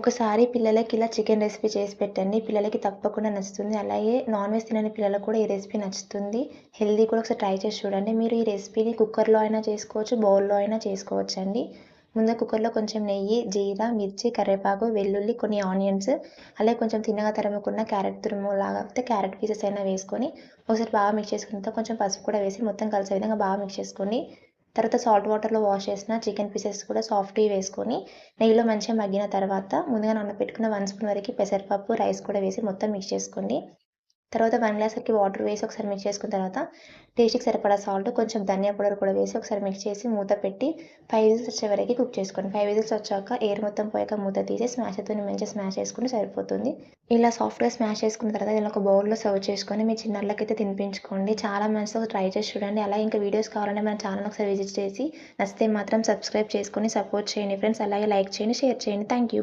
ఒకసారి పిల్లలకి ఇలా చికెన్ రెసిపీ చేసి పెట్టండి. పిల్లలకి తప్పకుండా నచ్చుతుంది. అలాగే నాన్ వెజ్ తినని పిల్లలకు కూడా ఈ రెసిపీ నచ్చుతుంది. హెల్దీ కూడా ఒకసారి ట్రై చేసి చూడండి. మీరు ఈ రెసిపీని కుక్కర్లో అయినా చేసుకోవచ్చు బౌల్లో అయినా చేసుకోవచ్చు అండి ముందు కుక్కర్లో కొంచెం నెయ్యి జీరా మిర్చి కరివేపాకు వెల్లుల్లి కొన్ని ఆనియన్స్ అలాగే కొంచెం తిన్నగా తరుముకున్న క్యారెట్ తురుము లాగా క్యారెట్ పీసెస్ అయినా వేసుకొని ఒకసారి బాగా మిక్స్ చేసుకున్న కొంచెం పసుపు కూడా వేసి మొత్తం కలిసే విధంగా బాగా మిక్స్ చేసుకోండి తర్వాత సాల్ట్ వాటర్లో వాష్ చేసిన చికెన్ పీసెస్ కూడా సాఫ్ట్గా వేసుకొని నెయ్యిలో మంచిగా మగ్గిన తర్వాత ముందుగా నానబెట్టుకున్న వన్ స్పూన్ వరకు పెసరపప్పు రైస్ కూడా వేసి మొత్తం మిక్స్ చేసుకోండి. తర్వాత వన్ గ్లాస్కి వాటర్ వేసి ఒకసారి మిక్స్ చేసుకున్న తర్వాత టేస్ట్కి సరిపడా సాల్ట్ కొంచెం ధనియా పౌడర్ కూడా వేసి ఒకసారి మిక్స్ చేసి మూత పెట్టి ఫైవ్ విజిల్స్ వచ్చే వరకు కుక్ చేసుకోండి. ఫైవ్ విజిల్స్ వచ్చాక ఎయిర్ మొత్తం పోయాక మూత తీసి స్మాష్తో మంచిగా స్మాష్ చేసుకుంటే సరిపోతుంది. ఇలా సాఫ్ట్గా స్మాష్ చేసుకున్న తర్వాత ఇలా ఒక బౌల్లో సర్వ్ చేసుకొని మీ చిన్నళ్ళకైతే తినిపించుకోండి. చాలా మంచిగా ట్రై చేసి చూడండి. అలా ఇంకా వీడియోస్ కావాలంటే మన ఛానల్ ఒకసారి విజిట్ చేసి నచ్చితే మాత్రం సబ్స్క్రైబ్ చేసుకొని సపోర్ట్ చేయండి. ఫ్రెండ్స్ అలాగే లైక్ చేయండి షేర్ చేయండి. Thank you